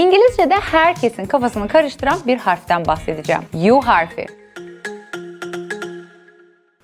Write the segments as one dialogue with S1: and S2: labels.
S1: İngilizce'de herkesin kafasını karıştıran bir harften bahsedeceğim. U harfi.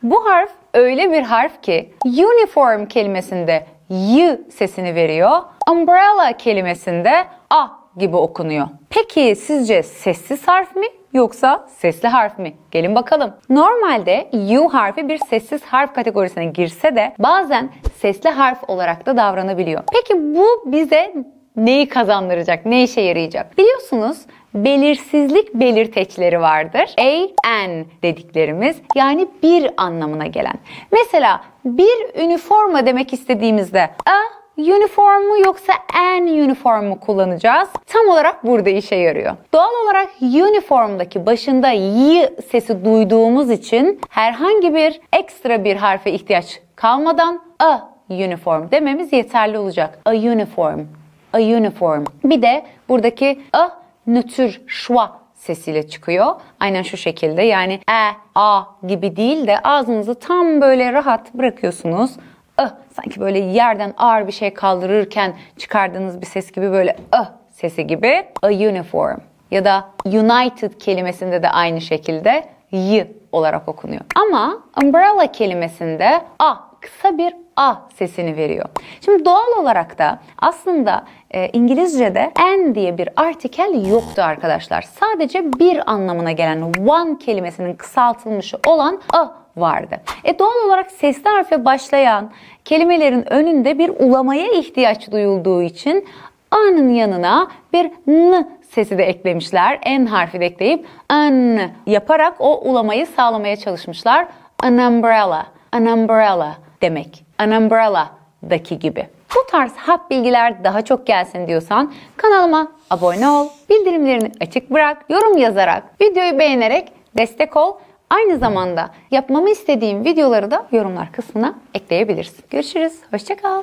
S1: Bu harf öyle bir harf ki uniform kelimesinde y sesini veriyor. Umbrella kelimesinde a gibi okunuyor. Peki sizce sessiz harf mi yoksa sesli harf mi? Gelin bakalım. Normalde U harfi bir sessiz harf kategorisine girse de bazen sesli harf olarak da davranabiliyor. Peki bu bize neyi kazandıracak, ne işe yarayacak? Biliyorsunuz belirsizlik belirteçleri vardır. A, N dediklerimiz yani bir anlamına gelen. Mesela bir üniforma demek istediğimizde a uniform mu yoksa an uniform mu kullanacağız? Tam olarak burada işe yarıyor. Doğal olarak uniformdaki başında y sesi duyduğumuz için herhangi bir ekstra bir harfe ihtiyaç kalmadan a uniform dememiz yeterli olacak. A uniform, a uniform. Bir de buradaki a nötr şva sesiyle çıkıyor. Aynen şu şekilde yani e, a gibi değil de ağzınızı tam böyle rahat bırakıyorsunuz. ı sanki böyle yerden ağır bir şey kaldırırken çıkardığınız bir ses gibi böyle ı sesi gibi. A uniform ya da united kelimesinde de aynı şekilde y olarak okunuyor. Ama umbrella kelimesinde a kısa bir a sesini veriyor. Şimdi doğal olarak da aslında e, İngilizce'de an diye bir artikel yoktu arkadaşlar. Sadece bir anlamına gelen one kelimesinin kısaltılmışı olan a vardı. E doğal olarak sesli harfe başlayan kelimelerin önünde bir ulamaya ihtiyaç duyulduğu için a'nın yanına bir n sesi de eklemişler. N harfi de ekleyip an yaparak o ulamayı sağlamaya çalışmışlar. An umbrella, an umbrella demek. An umbrella'daki gibi. Bu tarz hap bilgiler daha çok gelsin diyorsan kanalıma abone ol, bildirimlerini açık bırak, yorum yazarak, videoyu beğenerek destek ol. Aynı zamanda yapmamı istediğim videoları da yorumlar kısmına ekleyebilirsin. Görüşürüz, hoşçakal.